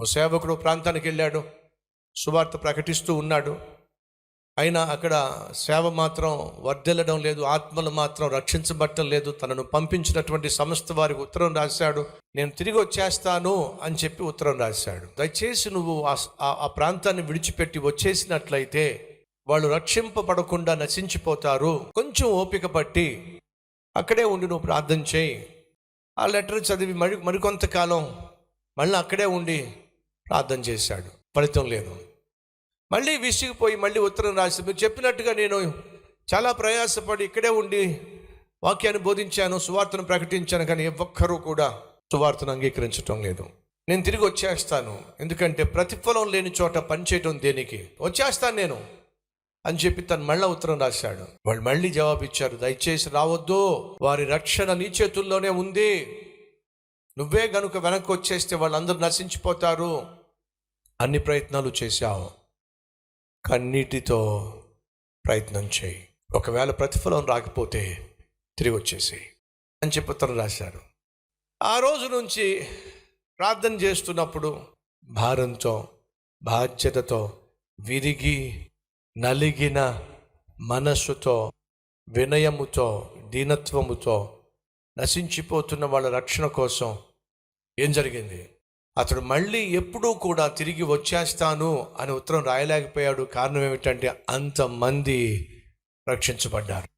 ఓ సేవకుడు ప్రాంతానికి వెళ్ళాడు. సువార్త ప్రకటిస్తూ ఉన్నాడు. అయినా అక్కడ సేవ మాత్రం వర్ధిల్లడం లేదు ఆత్మలు మాత్రం రక్షించబట్టం లేదు. తనను పంపించినటువంటి సంస్థ వారికి ఉత్తరం రాశాడు. నేను తిరిగి వచ్చేస్తాను అని చెప్పి ఉత్తరం రాశాడు. దయచేసి నువ్వు ఆ ఆ- ఆ ప్రాంతాన్ని విడిచిపెట్టి వచ్చేసినట్లయితే వాళ్ళు రక్షింపబడకుండా నశించిపోతారు. కొంచెం ఓపిక పట్టి అక్కడే ఉండి నువ్వు ప్రార్థన చేయి. ఆ లెటర్ చదివి మరి మరికొంతకాలం మళ్ళీ అక్కడే ఉండి ప్రార్థన చేశాడు. ఫలితం లేదు. మళ్ళీ విసిగిపోయి మళ్ళీ ఉత్తరం రాసి మీరు చెప్పినట్టుగా నేను చాలా ప్రయాసపడి ఇక్కడే ఉండి వాక్యాన్ని బోధించాను సువార్తను ప్రకటించాను కానీ ఒక్కరూ కూడా సువార్తను అంగీకరించటం లేదు. నేను తిరిగి వచ్చేస్తాను. ఎందుకంటే ప్రతిఫలం లేని చోట పనిచేయటం దేనికి? వచ్చేస్తాను నేను అని చెప్పి తను మళ్ళా ఉత్తరం రాశాడు. వాళ్ళు మళ్ళీ జవాబు ఇచ్చారు దయచేసి రావద్దు. వారి రక్షణ నీ చేతుల్లోనే ఉంది. నువ్వే గనుక వెనక్కి వచ్చేస్తే వాళ్ళందరూ నశించిపోతారు అన్ని ప్రయత్నాలు చేశావు. కన్నీటితో ప్రయత్నం చేయి. ఒకవేళ ప్రతిఫలం రాకపోతే తిరిగి వచ్చేసి అని చెప్పి ఉత్తరం రాశారు. ఆ రోజు నుంచి ప్రార్థన చేస్తున్నప్పుడు భారంతో బాధ్యతతో విరిగి నలిగిన మనస్సుతో వినయముతో దీనత్వముతో నశించిపోతున్న వాళ్ళ రక్షణ కోసం ఏం జరిగింది? అతడు మళ్ళీ ఎప్పుడూ కూడా తిరిగి వచ్చేస్తాను అని ఉత్తరం రాయలేకపోయాడు. కారణం ఏమిటంటే అంతమంది రక్షించబడ్డారు.